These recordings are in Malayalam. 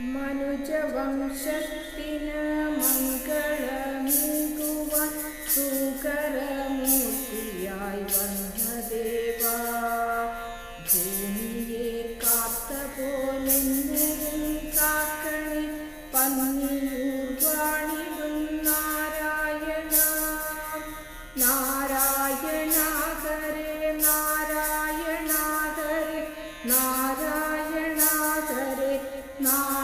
മനുജവംശത്തിന് മംഗളമീകുവാൻ സൂകരമൂർത്തിയായി വന്ന ദേവാ. ഭൂമിയെ കാത്ത പോലെന്നെയും കാക്കണി പന്നിയൂർ വാണിടും നാരായണ. നാരായണ ഹരേ നാരായണ ഹരേ നാരായണ ഹരേ നാരായണ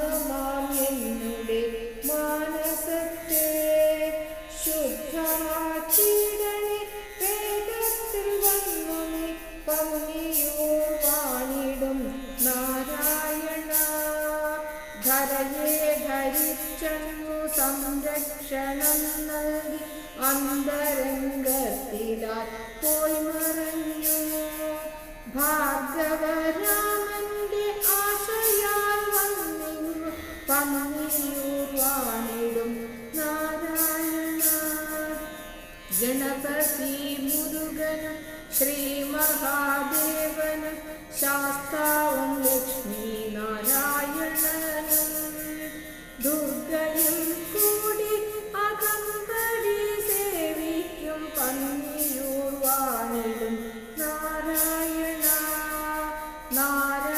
മഗ്നമാം എന്നുടെ മാനസത്തെ ശുദ്ധമാക്കിടണേ വേദത്തിൽ വന്നു നീ നാരായണ. ധരയെ ധരിച്ചങ്ങു സംരക്ഷണം നൽകി അന്തരംഗത്തിലായി വാണിടും നാരായണ ഗണപതി മുരുകനും ശ്രീ മഹാദേവനും ശാസ്താവും ലക്ഷ്മി നാരായണനും. ദുർഗയും കൂടി അകമ്പടി സേവിക്കും പന്നിയൂർ വാണിടും നാരായണ നാരായണ